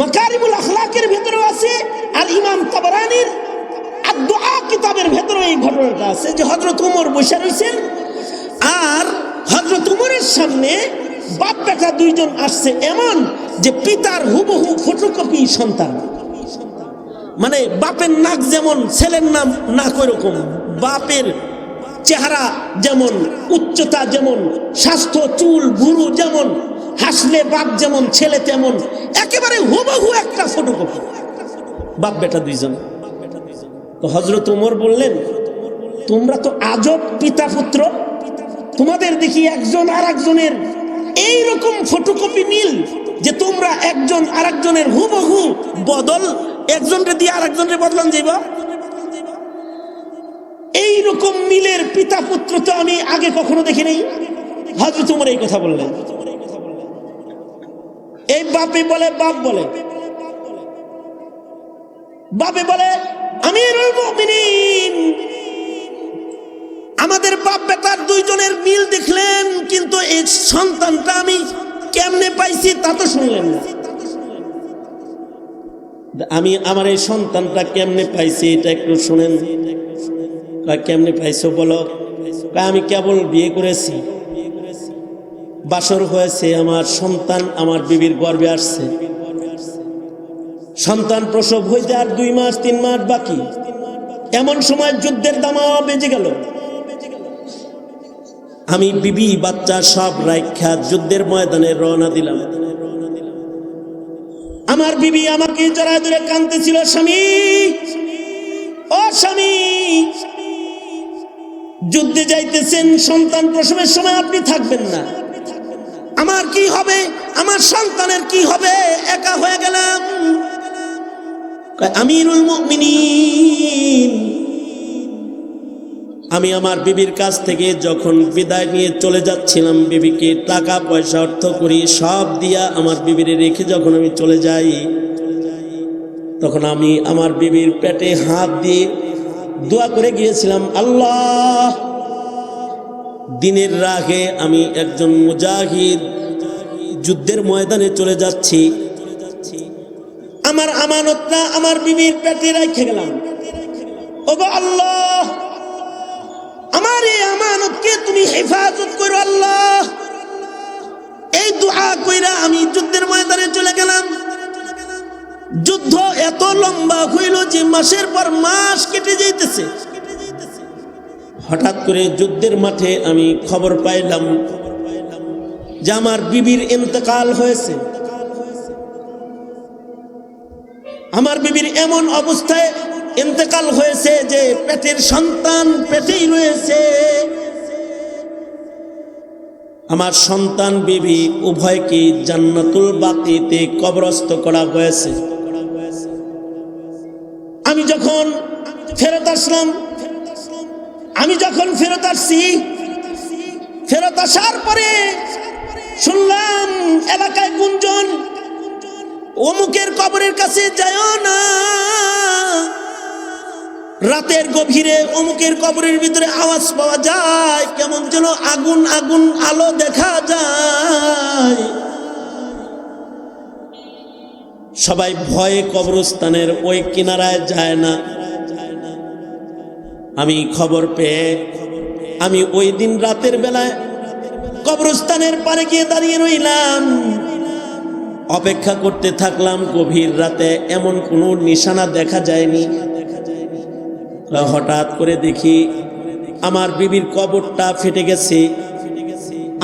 মাকারিমুল আখলাকের ভেতরেও আছে, আর ইমাম তাবারানির আর দোয়া কিতাবের ভেতরে এই ঘটনাটা আছে যে হজরত উমর বসে রয়েছেন, আর হজরত উমরের সামনে বাপ বেটা দুইজন আসছে এমন যে পিতার হুবহু ফটোকপি সন্তান। মানে বাপের নাক যেমন, ছেলের নাম নাক ওইরকম, বাপের চেহারা যেমন, উচ্চতা যেমন, স্বাস্থ্য, চুল বুড়ু যেমন হাসলে বাপ যেমন, ছেলে তেমন, একেবারে হুবহু একটা ফটোকপি বাপ বেটা দুইজন। তো হজরত উমর বললেন, তোমরা তো আজব পিতা পুত্র তোমাদের দেখি একজন আর একজনের এইরকম ফটোকপি মিল যে তোমরা একজন আর একজনের হুবহু বদল একজনকে দিয়ে আর একজনের বদলান যাইব? এইরকম মিলের পিতা পুত্র তো আমি আগে কখনো দেখি নাই। হজরত উমর এই কথা বললেন। বাপে বলে, বাপ বলে। বাপে বলে মুমিনিন। আমাদের বাপ বেটার দুইজনের মিল দেখলেন, কিন্তু এই সন্তানটা আমি কেমনে পাইছি তা তো শুনলেন না। আমি আমার এই সন্তানটা কেমনে পাইছি এটা একটু শুনেন। কেমনে পাইছো বলো? আমি কেবল বিয়ে করেছি। বাসর হয়েছে, আমার সন্তান আমার বিবির গর্বে আসছে। সন্তান প্রসব হইতে আর দুই মাস, তিন মাস বাকি। এমন সময় যুদ্ধের দামাও বেজে গেল। আমি বিবি, বাচ্চা সব রাইখা যুদ্ধের ময়দানে রওনা দিলাম। আমার বিবি আমাকে জড়ায় ধরে কাঁদতেছিল, স্বামী, ও স্বামী, যুদ্ধে যাইতেছেন, সন্তান প্রসবের সময় আপনি থাকবেন না। আমার কি হবে? আমার সন্তানের কি হবে? একা হয়ে গেলাম। আমিরুল মুমিনিন। আমি আমার বিবির কাছ থেকে যখন বিদায় নিয়ে চলে যাচ্ছিলাম বিবিকে, টাকা, পয়সা, অর্থ করি, সব দিয়া আমার বিবিরে রেখে যখন আমি চলে যাই, তখন আমি আমার বিবির পেটে হাত দিয়ে দোয়া করে গিয়েছিলাম, আল্লাহ! দিনের রাগে আমি একজন মুজাহিদ যুদ্ধের ময়দানে চলে যাচ্ছি। আমার আমানতটা আমার বিবির পেটে রেখে গেলাম। ওগো আল্লাহ, আমার এই আমানতকে তুমি হেফাজত করো আল্লাহ। এই দোয়া কইরা আমি যুদ্ধের ময়দানে চলে গেলাম। যুদ্ধ এত লম্বা হইল যে মাসের পর মাস কেটে যাইতেছে। হঠাৎ করে যুদ্ধের মাঠে আমি খবর পাইলাম যে আমার বিবির ইন্তকাল হয়েছে। আমার বিবির এমন অবস্থায় ইন্তেকাল হয়েছে যে পেটের সন্তান পেটেই রয়েছে। আমার সন্তান বিবি উভয়কে জান্নাতুল বাতিতে কবরস্থ করা হয়েছে। আমি যখন ফেরত আসলাম আমি যখন ফেরত আসছি, ফেরত আসার পরে শুনলাম এলাকায় গুঞ্জন, অমুকের কবরের কাছে যায় না। রাতের গভীরে অমুকের কবরের ভিতরে আওয়াজ পাওয়া যায়, কেমন যেন আগুন আগুন আলো দেখা যায়। সবাই ভয়ে কবরস্থানের ওই কিনারায় যায় না। আমি খবর পেয়ে আমি ওই দিন রাতের বেলায় কবরস্থানের পারে গিয়ে দাঁড়িয়ে রইলাম। অপেক্ষা করতে থাকলাম গভীর রাতে, এমন কোনো নিশানা দেখা যায়নি। হঠাৎ করে দেখি আমার বিবির কবরটা ফেটে গেছে।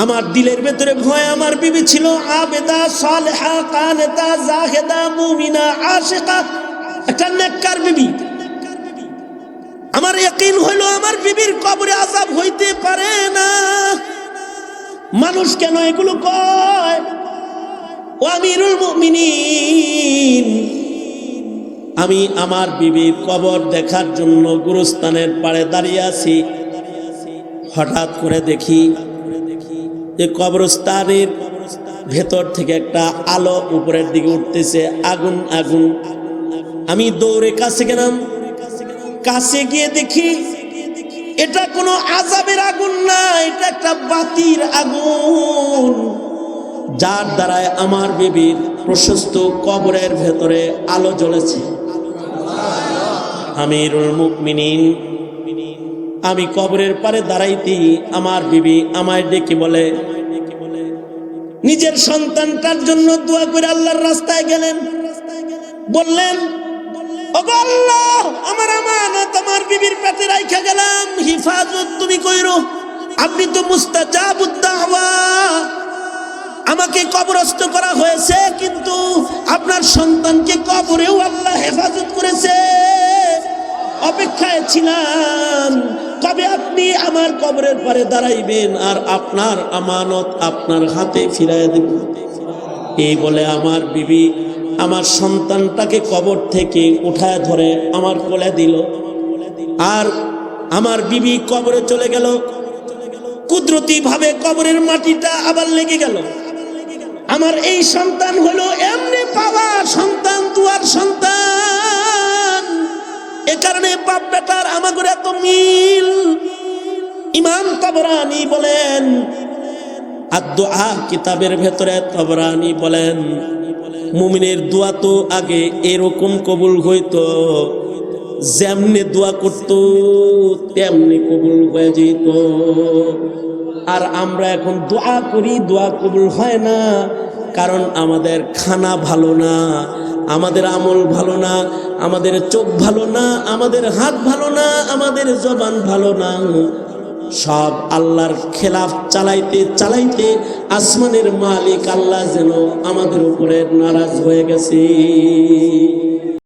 আমার দিলের ভেতরে ভয় আমার বিবি ছিল। আবেদা, সালেহা কানেতা জাহেদা, মুমিনা আশেকা একটা নেককার বিবি। আমার ইয়াকিন হইল, আমার বিবির কবরে আজাব হইতে পারে না। মানুষ কেন এগুলো কয়? ও আমিরুল মুমিনিন। আমি আমার বিবির কবর দেখার জন্য গুরুস্থানের পাড়ে দাঁড়িয়ে আছি। হঠাৎ করে দেখি যে কবরস্থানের ভেতর থেকে একটা আলো উপরের দিকে উঠতেছে, আগুন আগুন। আমি দৌড়ে কাছে গেলাম। কাছে গিয়ে দেখি এটা কোনো আজাবের আগুন না, এটা একটা বাতির আগুন। যার দ্বারায় আমার বেবির প্রশস্ত কবরের ভেতরে আলো জ্বলেছে। আমিরুল মুকমিনিন আমি কবরের পারে দাঁড়াইতেই আমার বিবি আমায় ডেকে বলে, নিজের সন্তানটার জন্য দোয়া করে আল্লাহর রাস্তায় গেলেন। বললেন আমার আমানত আমার বিবির পেটে রাইখা গেলাম। হিফাজত তুমি কইরো। আপনি তো মুস্তাজাবুদ্দাওয়া। আমাকে কবরস্থ করা হয়েছে, কিন্তু আপনার সন্তানকে কবরেও আল্লাহ হেফাজত করেছে। অপেক্ষায় ছিলাম। কবে আপনি আমার কবরের পরে দাঁড়াইবেন? আর আপনার আমানত আপনার হাতে ফিরাই দেব। এই বলে আমার বিবি আমার সন্তানটাকে কবর থেকে উঠায় ধরে আমার কোলে দিল। আর আমার বিবি কবরে চলে গেল। কুদরতি ভাবে কবরের মাটিটা আবার লেগে গেল। আমার এই সন্তান হলো এমনি পাওয়া সন্তান, দুয়ার সন্তান। এ কারণে বাপ বেটার আমাদের এত মিল। ইমাম তাবরানি বলেন আর দোয়া কিতাবের ভেতরে তবরানি বলেন, মুমিনের দোয়া তো আগে এরকম কবুল হইতো। যেমনি দোয়া করত, তেমনি কবুল হয়ে যেত। আর আমরা এখন দোয়া করি, দোয়া কবুল হয় না, কারণ আমাদের খানা ভালো না, আমাদের আমল ভালো না, আমাদের চোখ ভালো না, আমাদের হাত ভালো না, আমাদের জবান ভালো না। সব আল্লাহর খেলাফ চালাইতে চালাইতে আসমানের মালিক আল্লাহ যেন আমাদের উপরে নারাজ হয়ে গেছে।